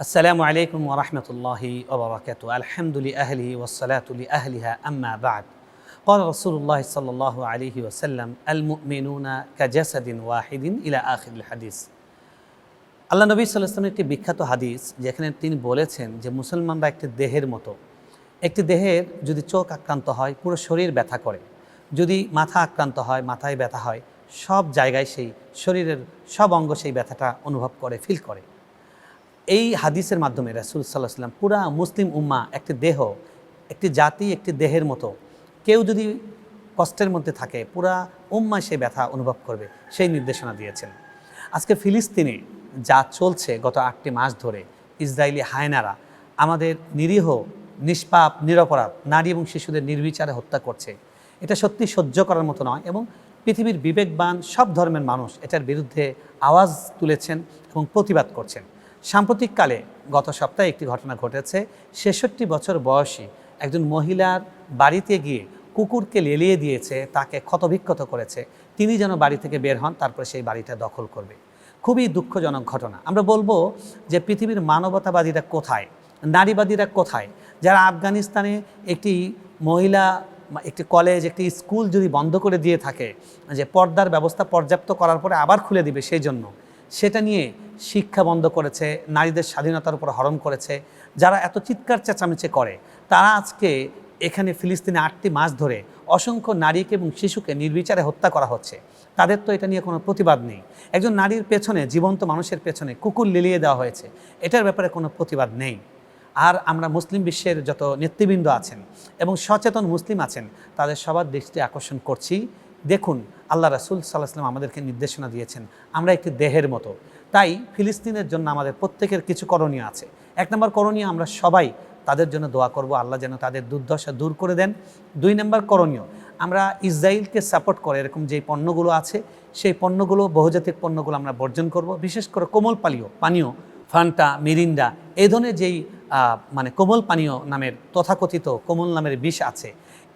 আসসালামু আলাইকুম ওরহমতুল্লাহি ওবরাকাতু আলহামদুলি আহলি ওসলাতুলি আহলিহা আম্মা বাদ قال رسول الله صلى الله عليه وسلم المؤمنون كجسد واحد إلى آخر الحديث আল্লাহ নবী সাল্লামের একটি বিখ্যাত হাদিস যেখানে তিনি বলেছেন যে মুসলমানরা একটি দেহের মতো একটি দেহের যদি চোখ আক্রান্ত হয় পুরো শরীর ব্যথা করে যদি মাথা আক্রান্ত হয় মাথায় ব্যথা হয় সব জায়গায় সেই শরীরের সব অঙ্গ সেই ব্যথাটা অনুভব করে ফিল করে এই হাদিসের মাধ্যমে রাসুল সাল্লাহ সাল্লাম পুরা মুসলিম উম্মা একটি দেহ, একটি জাতি, একটি দেহের মতো কেউ যদি কষ্টের মধ্যে থাকে, পুরা উম্মা সেই ব্যথা অনুভব করবে, সেই নির্দেশনা দিয়েছেন। আজকে ফিলিস্তিনে যা চলছে গত আটটি মাস ধরে, ইসরায়েলি হায়নারা আমাদের নিরীহ, নিষ্পাপ, নিরপরাধ নারী এবং শিশুদের নির্বিচারে হত্যা করছে। এটা সত্যি সহ্য করার মতো নয় এবং পৃথিবীর বিবেকবান সব ধর্মের মানুষ এটার বিরুদ্ধে আওয়াজ তুলেছেন এবং প্রতিবাদ করছেন। সাম্প্রতিককালে গত সপ্তাহে একটি ঘটনা ঘটেছে। ছেষট্টি বছর বয়সী একজন মহিলার বাড়িতে গিয়ে কুকুরকে লেলিয়ে দিয়েছে, তাকে ক্ষতবিক্ষত করেছে। তিনি যেন বাড়ি থেকে বের হন, তারপরে সেই বাড়িটা দখল করবে। খুবই দুঃখজনক ঘটনা। আমরা বলব যে পৃথিবীর মানবতাবাদীরা কোথায়? নারীবাদীরা কোথায়? যারা আফগানিস্তানে একটি মহিলা একটি কলেজ, একটি স্কুল যদি বন্ধ করে দিয়ে থাকে, যে পর্দার ব্যবস্থা পর্যাপ্ত করার পরে আবার খুলে দিবে সেই জন্য, সেটা নিয়ে শিক্ষা বন্ধ করেছে, নারীদের স্বাধীনতার উপর হরণ করেছে, যারা এত চিৎকার চেঁচামেচি করে, তারা আজকে এখানে ফিলিস্তিনে আটটি মাস ধরে অসংখ্য নারীকে এবং শিশুকে নির্বিচারে হত্যা করা হচ্ছে। তাদের তো এটা নিয়ে কোনো প্রতিবাদ নেই। একজন নারীর পেছনে, জীবন্ত মানুষের পেছনে কুকুর লিলিয়ে দেওয়া হয়েছে। এটার ব্যাপারে কোনো প্রতিবাদ নেই। আর আমরা মুসলিম বিশ্বের যত নেতৃবৃন্দ আছেন এবং সচেতন মুসলিম আছেন, তাদের সবার দৃষ্টি আকর্ষণ করছি। দেখুন, আল্লাহ রাসুল সাল্লাহাম আমাদেরকে নির্দেশনা দিয়েছেন, আমরা একটি দেহের মতো। তাই ফিলিস্তিনের জন্য আমাদের প্রত্যেকের কিছু করণীয় আছে। এক নম্বর করণীয়, আমরা সবাই তাদের জন্য দোয়া করব, আল্লাহ যেন তাদের দুর্দশা দূর করে দেন। দুই নম্বর করণীয়, আমরা ইসরায়েলকে সাপোর্ট করে, এরকম যেই পণ্যগুলো আছে, সেই পণ্যগুলো, বহুজাতিক পণ্যগুলো আমরা বর্জন করব। বিশেষ করে কোমল পানীয় পানীয়, ফান্টা, মিরিন্ডা, এ ধরনের যেই মানে কোমল পানীয় নামের তথাকথিত কোমল নামের বিষ আছে।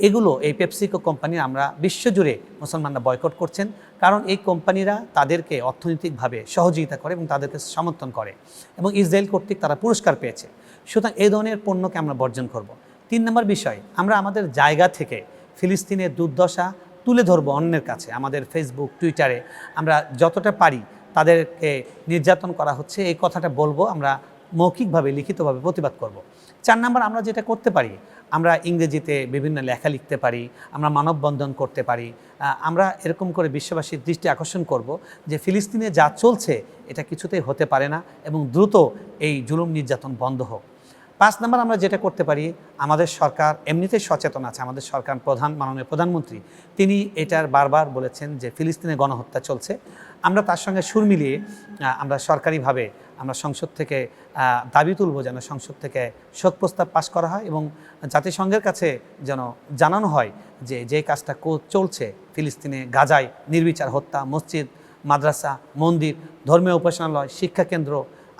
এগুলো এই পেপসিকো কোম্পানির আমরা বিশ্বজুড়ে মুসলমানরা বয়কট করছেন কারণ এই কোম্পানিরা তাদেরকে অর্থনৈতিকভাবে সহযোগিতা করে এবং তাদেরকে সমর্থন করে এবং ইসরায়েল কর্তৃক তারা পুরস্কার পেয়েছে। সুতরাং এই ধরনের পণ্যকে আমরা বর্জন করব। তিন নম্বর বিষয়, আমরা আমাদের জায়গা থেকে ফিলিস্তিনের দুর্দশা তুলে ধরবো অন্যের কাছে। আমাদের ফেসবুক টুইটারে আমরা যতটা পারি তাদেরকে নির্যাতন করা হচ্ছে, এই কথাটা বলব। আমরা মৌখিকভাবে, লিখিতভাবে প্রতিবাদ করব। চার নাম্বার, আমরা যেটা করতে পারি, আমরা ইংরেজিতে বিভিন্ন লেখা লিখতে পারি, আমরা মানববন্ধন করতে পারি আমরা এরকম করে বিশ্ববাসীর দৃষ্টি আকর্ষণ করব যে ফিলিস্তিনে যা চলছে, এটা কিছুতেই হতে পারে না এবং দ্রুত এই জুলুম নির্যাতন বন্ধ হোক পাঁচ নম্বর আমরা যেটা করতে পারি, আমাদের সরকার এমনিতেই সচেতন আছে, আমাদের সরকার প্রধান, মাননীয় প্রধানমন্ত্রী, তিনি এটার বারবার বলেছেন যে ফিলিস্তিনে গণহত্যা চলছে। আমরা তার সঙ্গে সুর মিলিয়ে আমরা সরকারিভাবে আমরা সংসদ থেকে দাবি তুলব যেন সংসদ থেকে শোক প্রস্তাব পাশ করা হয় এবং জাতিসংঘের কাছে যেন জানানো হয় যে যে কাজটা চলছে ফিলিস্তিনে, গাজায়, নির্বিচার হত্যা, মসজিদ, মাদ্রাসা, মন্দির, ধর্মীয় উপাসনালয় শিক্ষাকেন্দ্র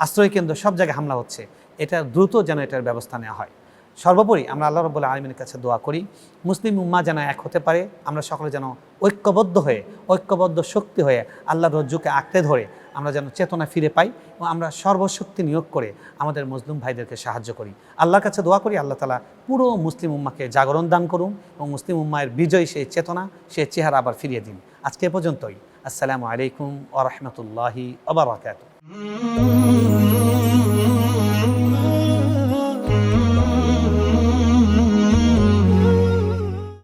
আশ্রয়কেন্দ্র সব জায়গায় হামলা হচ্ছে। এটা দ্রুত যেন এটার ব্যবস্থা নেওয়া হয়। সর্বোপরি আমরা আল্লাহ রব্বুল্লাহ আলমিনের কাছে দোয়া করি, মুসলিম উম্মা যেন এক হতে পারে, আমরা সকলে যেন ঐক্যবদ্ধ হয়ে, ঐক্যবদ্ধ শক্তি হয়ে আল্লাহ রজ্জুকে আঁকড়ে ধরে আমরা যেন চেতনা ফিরে পাই এবং আমরা সর্বশক্তি নিয়োগ করে আমাদের মুসলিম ভাইদেরকে সাহায্য করি। আল্লাহর কাছে দোয়া করি, আল্লাহ তালা পুরো মুসলিম উম্মাকে জাগরণ দান করুন এবং মুসলিম উম্মায়ের বিজয় সেই চেতনা, সেই চেহারা আবার ফিরিয়ে দিন। আজকে এ পর্যন্তই। আসসালামু আলাইকুম ওরহমতুল্লাহি আবরাকাত